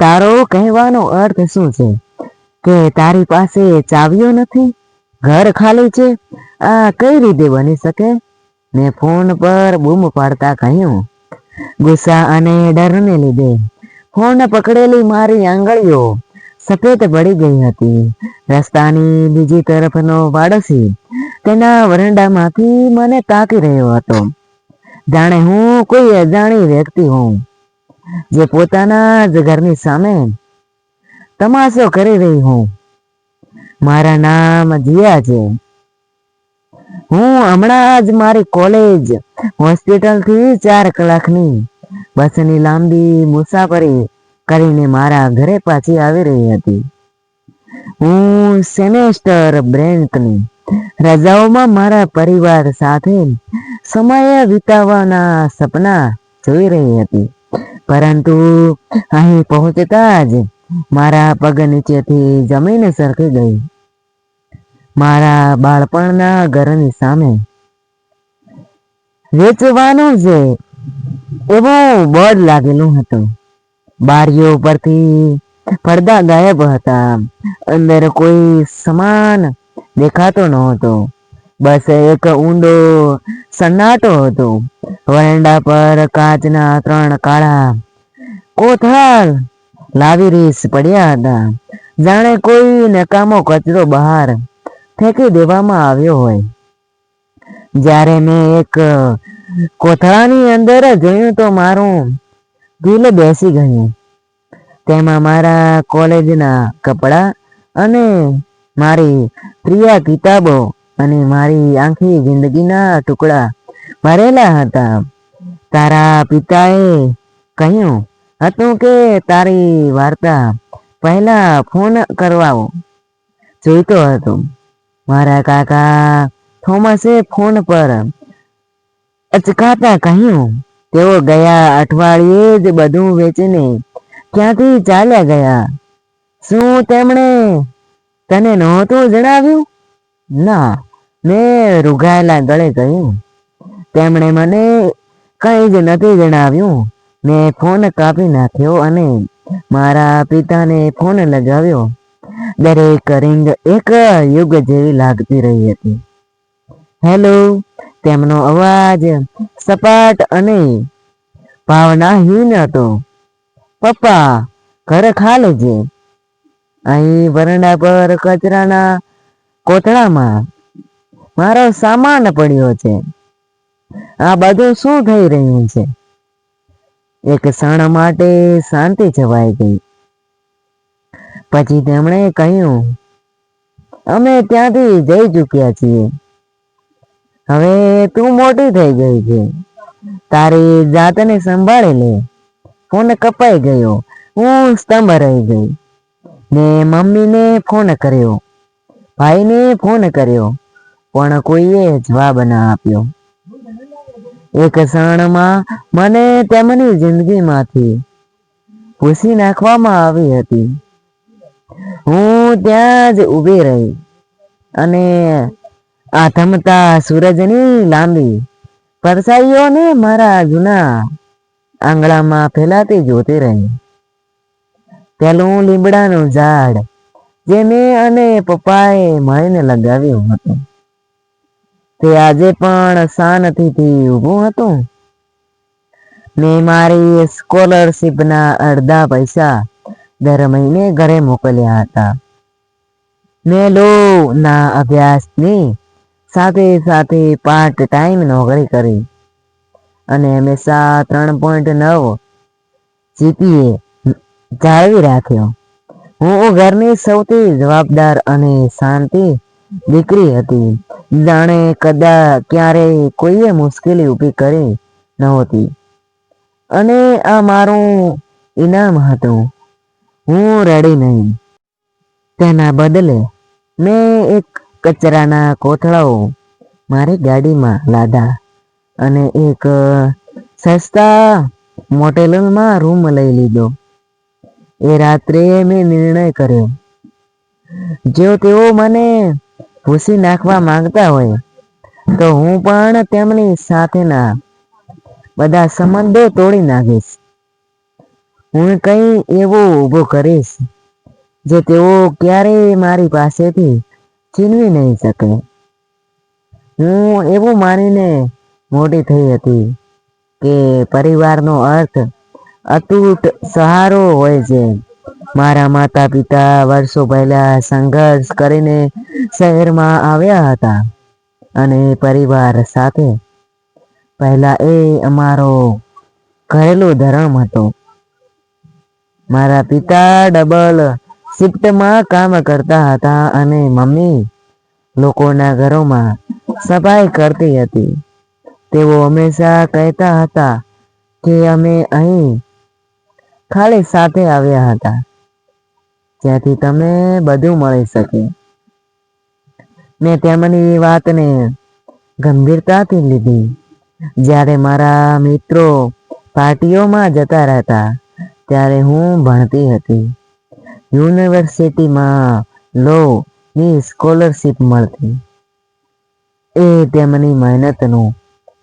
તારો કહેવાનો અર્થ શું છે? કે તારી પાસે ચાવીઓ નથી? ઘર ખાલી છે? આ કઈ રીતે બની શકે? મેં ફોન પર બૂમ પાડતા કહ્યું, ગુસ્સા અને ડરને લીધે. ફોન પકડેલી મારી આંગળીઓ સફેદ પડી ગઈ હતી. રસ્તાની બીજી તરફનો પાડોશી તેના વરંડામાંથી મને તાકી રહ્યો હતો. જાણે હું કોઈ અજાણી વ્યક્તિ હોઉં. જે પોતાના જ ઘરની સામે તમાશો કરી રહી હું. મારા નામ જીયા છે. હું હમણાં જ મારી કોલેજ હોસ્પિટલથી ચાર કલાકની બસની લાંબી મુસાફરી કરીને મારા ઘરે પાછી આવી રહી હતી. હું સેમેસ્ટર બ્રેન્કની રજાઓમાં મારા પરિવાર સાથે સમય વિતાવવાના સપના જોઈ રહી હતી. પરંતુ અહીં પહોંચતા જ મારા પગ નીચેથી જમીન સરકી ગઈ. મારા બાળપણના ઘરની સામે. વેચવાનું છે એવું બોર્ડ લાગેલું હતું. બારીઓ પરથી પડદા ગાયબ હતા. અંદર કોઈ સમાન દેખાતો નહોતો. બસ એક ઊંડો સન્નાટો હતો. વરંડા પર કાચના ત્રણ કાળા કોથળા. લાવી રીસ પડ્યા હતા. જાણે કોઈ નકામો કચરો બહાર ફેંકી દેવામાં આવ્યો હોય. જ્યારે મેં એક કોથળાની અંદર જોયું તો મારું દિલ બેસી ગયું. તેમાં મારા કોલેજના કપડાં અને મારી પ્રિય કિતાબો અને મારી આખી જિંદગીના ટુકડા ભરેલા હતા. તારા પિતાએ કહ્યું હતું કે તારી વાર્તા પહેલા ફોન કરવાઓ? જોઈતો હતો. મારા કાકા થોમસે ફોન પર અચકાતા કહ્યું, તેઓ ગયા અઠવાડિયે જ બધું વેચીને ક્યાંથી ચાલ્યા ગયા? શું તેમણે તને નહોતું જણાવ્યું? ના, મેં રૂઘાયેલા ગળે કહ્યું, તેમણે મને કંઈ જ નથી જણાવ્યું. મેં ફોન કાપી નાખ્યો અને મારા પિતાને ફોન લગાવ્યો. દરેક રિંગ એક યુગ જેવી લાગતી રહી હતી. હેલો, તેમનો અવાજ સપાટ અને ભાવનાહીન હતો. પપ્પા, ઘર ખાલી છે. અહીં વરંડા પર કચરાના કોથળામાં મારો સામાન પડ્યો છે. આ બધું શું થઈ રહ્યું છે? એક ક્ષણ માટે શાંતિ છવાઈ ગઈ. પછી તેમણે કહ્યું, અમે ત્યાંથી જઈ ચૂક્યા છીએ. હવે તું મોટી થઈ ગઈ છે. તારી જાતને સંભાળી લે. ફોન કપાઈ ગયો. હું સ્તંભ રહી ગઈ. ને મમ્મીને ફોન કર્યો. ભાઈને ફોન કર્યો. પણ કોઈએ જવાબ ના આપ્યો. એક ક્ષણમાં મને તેમની જિંદગીમાંથી પૂછી નાખવામાં આવી હતી. હું ત્યાં જ ઊભી રહી અને આથમતા સૂરજની લાંબી પરસાઈઓને મારા જૂના આંગણામાં ફેલાતી જોતી રહી. પેલું લીમડાનું ઝાડ જે મેં અને પપ્પાએ મળીને લગાવ્યું હતું. તે આજે પણ શાંતિથી ઊભું હતું. મેં મારી સ્કોલરશીપના અડધા પૈસા દર મહિને ઘરે મોકલ્યા હતા. મેં લો ના અભ્યાસની સાથે સાથે પાર્ટ ટાઈમ નોકરી કરી અને હંમેશા ત્રણ પોઈન્ટ નવ જીપીએ જાળવી રાખ્યો. હું ઘરની સૌથી જવાબદાર અને શાંતિ દીકરી હતી. જાણે કદા ક્યારે કોઈએ મુશ્કેલી ઊભી કરી નહોતી. અને આ મારું ઇનામ હતું. હું રડી નહીં. તેના બદલે મેં એક કચરાના કોથળાઓ મારી ગાડીમાં લાદા અને એક સસ્તા મોટેલમાં રૂમ લઈ લીધો. એ રાત્રે મેં નિર્ણય કર્યો. જો તેઓ મને ભૂસી નાખવા માંગતા હોય, તો હું પણ તેમની સાથેના બધા સંબંધો તોડી નાખીશ. હું કંઈ એવું ઊભું કરીશ, જે તેઓ ક્યારેય મારી પાસેથી છીનવી નહીં શકે. હું એવું માનીને મોટી થઈ હતી કે પરિવારનો અર્થ અતૂટ સહારો હોય છે. મારા માતા પિતા વર્ષો પહેલા સંઘર્ષ કરીને શહેરમાં આવ્યા હતા અને પરિવાર સાથે. પહેલા એ અમારો ઘરેલું ધર્મ હતો. મારા પિતા ડબલ શિફ્ટમાં કામ કરતા હતા અને મમ્મી લોકોના ઘરોમાં સફાઈ કરતી હતી. તેઓ હંમેશા કહેતા હતા કે અમે અહીં ખાલી સાથે આવ્યા હતા. જ્યાંથી તમે બધું મળી શકે. મેં તેમની વાતને ગંભીરતાથી લીધી. જ્યારે મારા મિત્રો પાર્ટીઓમાં જતા રહેતા, ત્યારે હું ભણતી હતી. યુનિવર્સિટીમાં લો ની સ્કોલરશીપ મળતી. એ તેમની મહેનતનું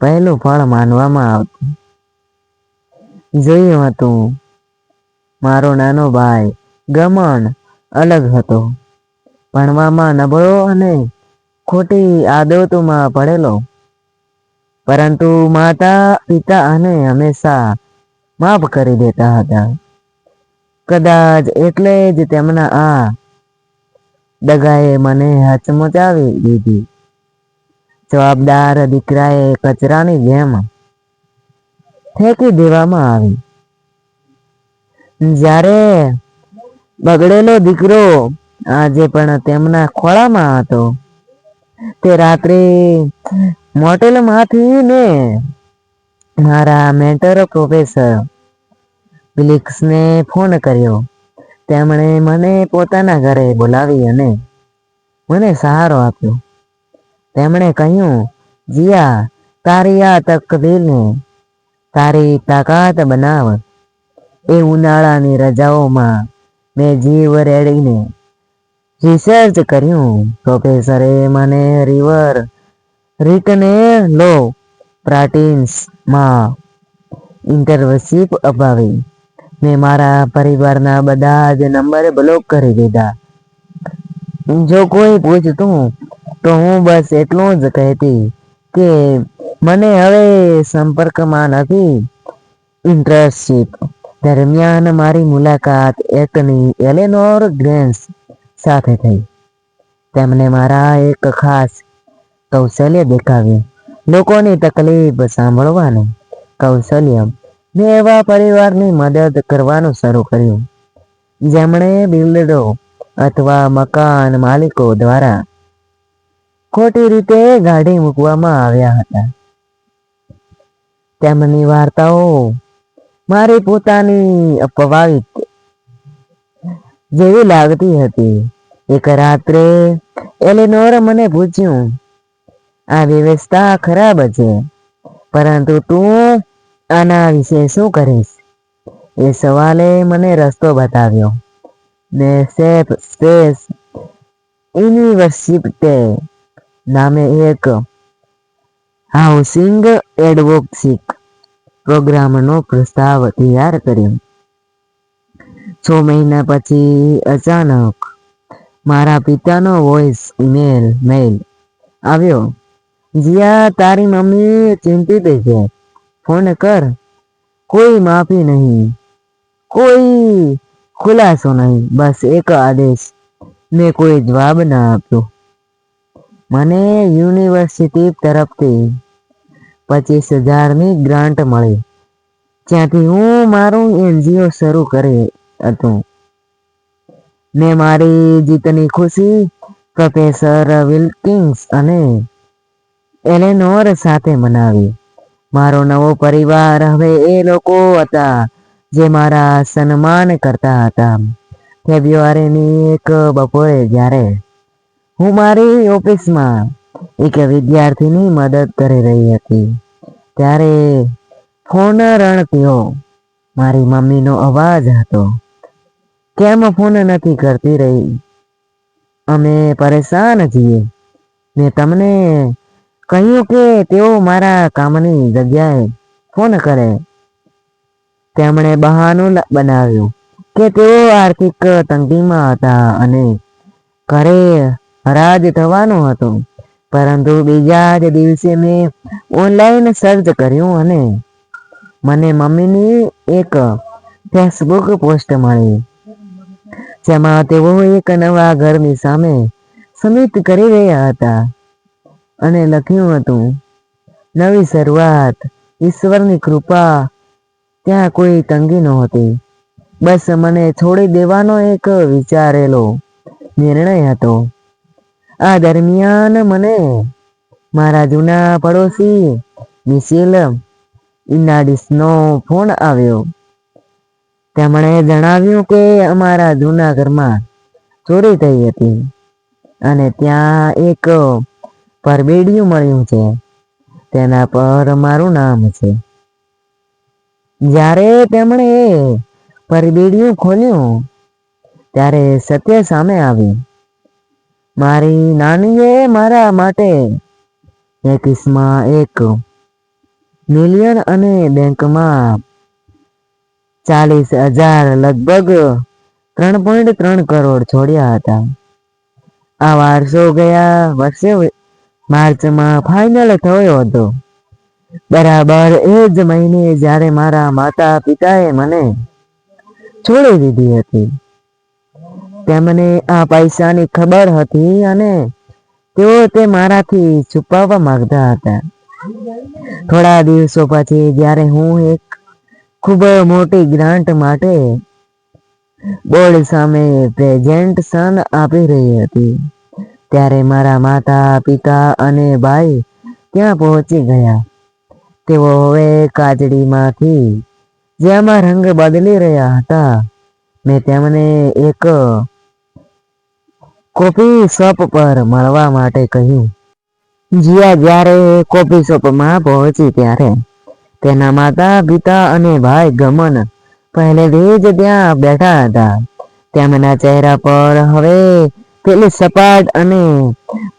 પહેલું ફળ માનવામાં આવતું. જોયું હતું મારો નાનો ભાઈ ગમન અલગ હતો. ભણવામાં નબળો અને ખોટી આદતોમાં પડેલો પરંતુ માતા, પિતા અને હંમેશા માફ કરી દેતા હતા. કદાચ એટલે જ તેમના આ દગાએ મને હચમચાવી દીધી. જવાબદાર દીકરાએ કચરાની જેમ ફેંકી દેવામાં આવી. જ્યારે બગડેલો દીકરો આજે પણ તેમના ખોળામાં હતો, તે રાત્રે મોટેલમાંથી ને મારા મેન્ટર પ્રોફેસર ફિલિક્સને ફોન કર્યો. તેમણે મને પોતાના ઘરે બોલાવી અને મને સહારો આપ્યો. તેમણે કહ્યું, જીયા, તારી આ તકદીલને તારી તાકાત બનાવ એ ઉનાળાની રજાઓમાં મેં જીવ રેડીને રિસર્ચ કર્યું. પ્રોફેસરે મને રિવર રિટને લો પ્રાટીન્સમાં ઇન્ટરવશીપ અપાવી. મેં મારા પરિવારના બધા જ નંબર બ્લોક કરી દીધા. જો કોઈ પૂછતું તો હું બસ એટલું જ કહેતી કે મને હવે સંપર્કમાં નથી. ઇન્ટર્નશીપ દરમિયાન મારી મુલાકાત એકની એલેનોર ગ્રેન્સ સાથે થઈ. તેમણે મારા એક ખાસ કૌશલ્ય દેખાવ્યું. લોકોની તકલીફ સાંભળવાનું કૌશલ્ય મેં એવા પરિવારની મદદ કરવાનું શરૂ કર્યું. જેમણે બિલ્ડરો અથવા મકાન માલિકો દ્વારા ખોટી રીતે ગાડી મૂકવામાં આવ્યા હતા. તેમની વાર્તાઓ મારી પોતાની અપવાહિત જેવી લાગતી હતી. એક રાત્રે એલિનોર મને પૂછ્યું, આ વ્યવસ્થા ખરાબ છે, પરંતુ તું આના વિશે શું કરીશ? એ સવાલે મને રસ્તો બતાવ્યો. ને સેફ સ્પેસ યુનિવર્સિટી નામે એક હાઉસિંગ એડવોક્સિક પ્રોગ્રામનો પ્રસ્તાવ તૈયાર કર્યો. છ મહિના પછી અચાનક મારા પિતાનો વોઇસ મેલ મેલ આવ્યો. જીયા, તારી મમ્મી ચિંતિત છે. ફોન કર. કોઈ માફી નહીં. કોઈ ખુલાસો નહીં. બસ એક આદેશ. મેં કોઈ જવાબ ના આપ્યો. મને યુનિવર્સિટી તરફથી પચીસ હજારની ગ્રાન્ટ મળી. જ્યાંથી હું મારું એનજીઓ શરૂ કરી હતું. મેં મારી જીતની ખુશી પ્રોફેસર વિલ્કિંગ્સ અને એલેનોર સાથે મનાવી. મારો નવો પરિવાર હવે એ લોકો હતા જે મારા સન્માન કરતા હતા. ફેબ્રુઆરીની એક બપોરે જ્યારે હું મારી ઓફિસમાં એક વિદ્યાર્થીની મદદ કરી રહી હતી. ત્યારે ફોન રણક્યો મારી મમ્મીનો અવાજ હતો. કેમ ફોન નથી કરતી રહી? અમે પરેશાન છીએ. મેં તમને કહ્યું કે તેઓ મારા કામની જગ્યાએ ફોન કરે. તેમણે બહાનું બનાવ્યું કે તેઓ આર્થિક તંગીમાં હતા અને ઘરે હરાજ થવાનું હતું. પરંતુ બીજા જ દિવસે મેં ઓનલાઈન સર્ચ કર્યું અને મને મમ્મીની એક ફેસબુક પોસ્ટ મળી, જેમાં તેઓ એક નવા ઘરની સામે સમિત કરી રહ્યા હતા અને લખ્યું હતું, નવી શરૂઆત, ઈશ્વરની કૃપા, ત્યાં કોઈ તંગી નહોતી. બસ મને છોડી દેવાનો એક વિચારેલો નિર્ણય હતો. આ દરમિયાન મને, મારા જૂના પડોશી મિસેલ ઇનાડિસનો ફોન આવ્યો. તેમણે જણાવ્યું કે અમારા જૂના ઘરમાં ચોરી થઈ હતી અને ત્યાં એક પરબેડિયું મળ્યું છે. તેના પર મારું નામ છે. જ્યારે તેમણે પરબેડિયું ખોલ્યું, ત્યારે સત્ય સામે આવ્યું મારી નાનીએ મારા માટે એક એક મિલિયન અને બેંકમાં ચાલીસ હજાર લગભગ ત્રણ પોઈન્ટ ત્રણ કરોડ છોડ્યા હતા. આ વારસો ગયા વર્ષે માર્ચમાં ફાઇનલ થયો હતો. બરાબર એ જ મહિને જ્યારે મારા માતા પિતાએ મને છોડી દીધી હતી. તેમને આ પૈસાની ખબર હતી અને તેઓ તે મારાથી છુપાવવા માંગતા હતા. થોડા દિવસો પછી જ્યારે હું એક ખૂબ મોટી ગ્રાન્ટ માટે બોર્ડ સામે પ્રેઝન્ટેશન આપી રહી હતી, ત્યારે મારા માતા, પિતા અને ભાઈ ત્યાં પહોંચી ગયા. તેઓ હવે કાજડીમાંથી જેમાં રંગ બદલી રહ્યા હતા. મેં તેમને એક કોફી શોપ પર મળવા માટે કહ્યું. જીયા જ્યારે કોફી શોપમાં પહોંચી ત્યારે તેના માતા, પિતા અને ભાઈ ગમન પહેલેથી જ ત્યાં બેઠા હતા. તેમના ચહેરા પર હવે પેલી સપાટ અને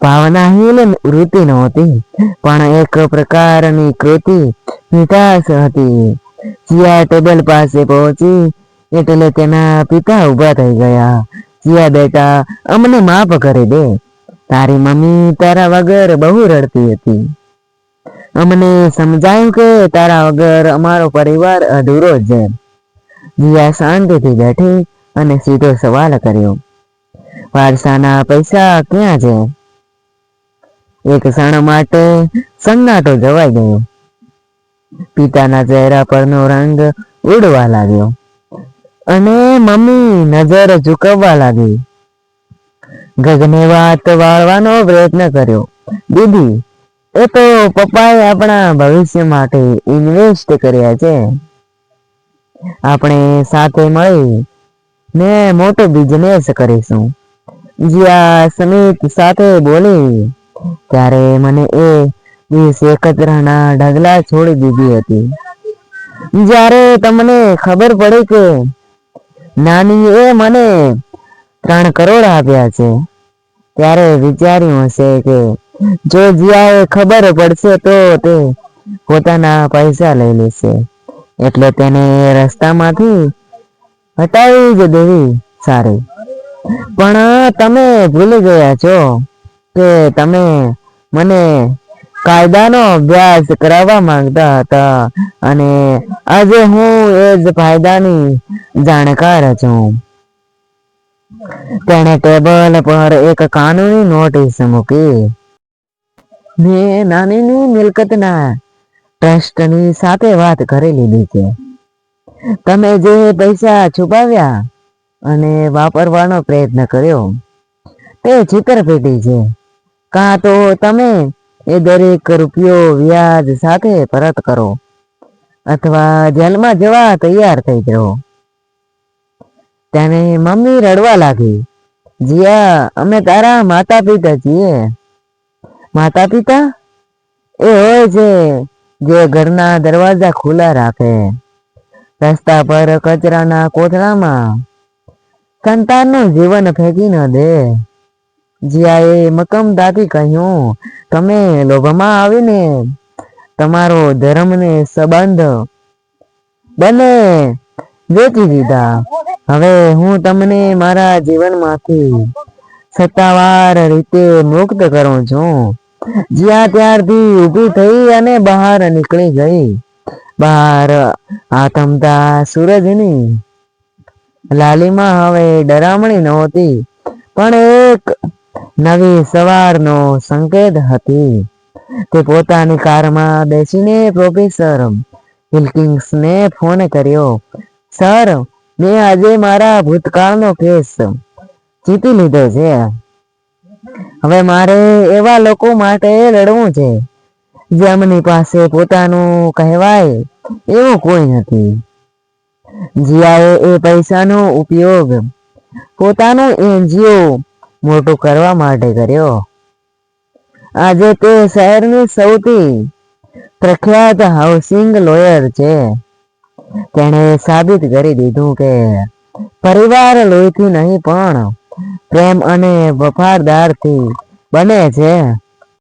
ભાવનાહીન વૃત્તિ નહોતી, પણ એક પ્રકારની કૃતિ મીઠાશ હતી. જીયા ટેબલ પાસે પહોંચી એટલે તેના પિતા ઊભા થઈ ગયા. જીયા બેટા, અમને માફ કરી દે. તારી મમ્મી તારા વગર બહુ રડતી હતી. અમને સમજાયું કે તારા વગર અમારો પરિવાર અધૂરો છે. જીયા શાંતિથી બેઠી અને સીધો સવાલ કર્યો. વારસાના પૈસા ક્યાં છે? એક ક્ષણ માટે સન્નાટો જવાઈ ગયો. પિતાના ચહેરા પરનો રંગ ઉડવા લાગ્યો. અને મમ્મી નજર ઝુકવવા લાગી. ગગને વાત વાળવાનો પ્રયત્ન કર્યો. દીદી, એ તો પપ્પાએ આપણા ભવિષ્ય માટે ઇન્વેસ્ટ કર્યા છે. આપણે સાથે મળી ને મોટો બિઝનેસ કરીશું. જ્યાં સમિત સાથે બોલી, ત્યારે મને એ દિવસ એકત્રના ઢગલા છોડી દીધી હતી. જ્યારે તમને ખબર પડી કે નાની એ મને ત્રણ કરોડ આપ્યા છે. ત્યારે વિચાર્યું હશે કે જો જીયાએ ખબર પડશે તો તે પોતાના પૈસા લઈ લેશે. એટલે તેને રસ્તામાંથી હટાવી જ દેવી સારી. પણ તમે ભૂલી ગયા છો કે તમે મને કાયદાનો અભ્યાસ કરાવવા માંગતા હતા અને આજે હું એ જ ફાયદાની જાણકાર છું. તેણે ટેબલ પર એક કાનૂની નોટિસ મૂકી. મેં નાનીની મિલકતના ટ્રસ્ટની સાથે વાત કરી લીધી છે. તમે જે પૈસા છુપાવ્યા અને વાપરવાનો પ્રયત્ન કર્યો, તે છેતરપેટી છે. કાં તો તમે એ દરેક રૂપિયો વ્યાજ સાથે પરત કરો. અથવા જેલમાં જવા તૈયાર થઈ જાઓ. તેને મમ્મી રડવા લાગી. જીયા, અમે તારા માતા પિતા છીએ. માતા પિતા એ હોય છે જે ઘરના દરવાજા ખુલ્લા રાખે. રસ્તા પર કચરાના કોથળામાં સંતાનનું જીવન ફેંકી ન દે. જીયાએ મકમદાથી કહ્યું, તમે લોભમાં આવીને તમારો ધર્મને સંબંધ બને વેચી દીધા. હવે હું તમને મારા જીવનમાંથી સત્તાવાર રીતે મુક્ત કરું છું. જ્યાં ત્યારથી ઊભી થઈ અને બહાર નીકળી ગઈ. બહાર આથમતા સૂરજની લાલીમાં હવે ડરામણી નહોતી, પણ એક નવી સવારનો સંકેત હતી તે પોતાની કારમાં બેસીને પ્રોફેસર વિલ્કિન્સને ફોન કર્યો, સર, મેં આજે મારા ભૂતકાળનો કેસ જીતી લીધો છે. હવે મારે એવા લોકો માટે લડવું છે, જેમની પાસે પોતાનું કહેવાય એવું કોઈ નથી. જીયાએ એ પૈસાનો ઉપયોગ પોતાનું એનજીઓ મોટું કરવા માટે કર્યો. આજે તે શહેરની સૌથી પ્રખ્યાત હાઉસિંગ લોયર છે. તેણે સાબિત કરી દીધું કે પરિવાર લોહીથી નહીં પણ પ્રેમ અને વફાદારથી બને છે.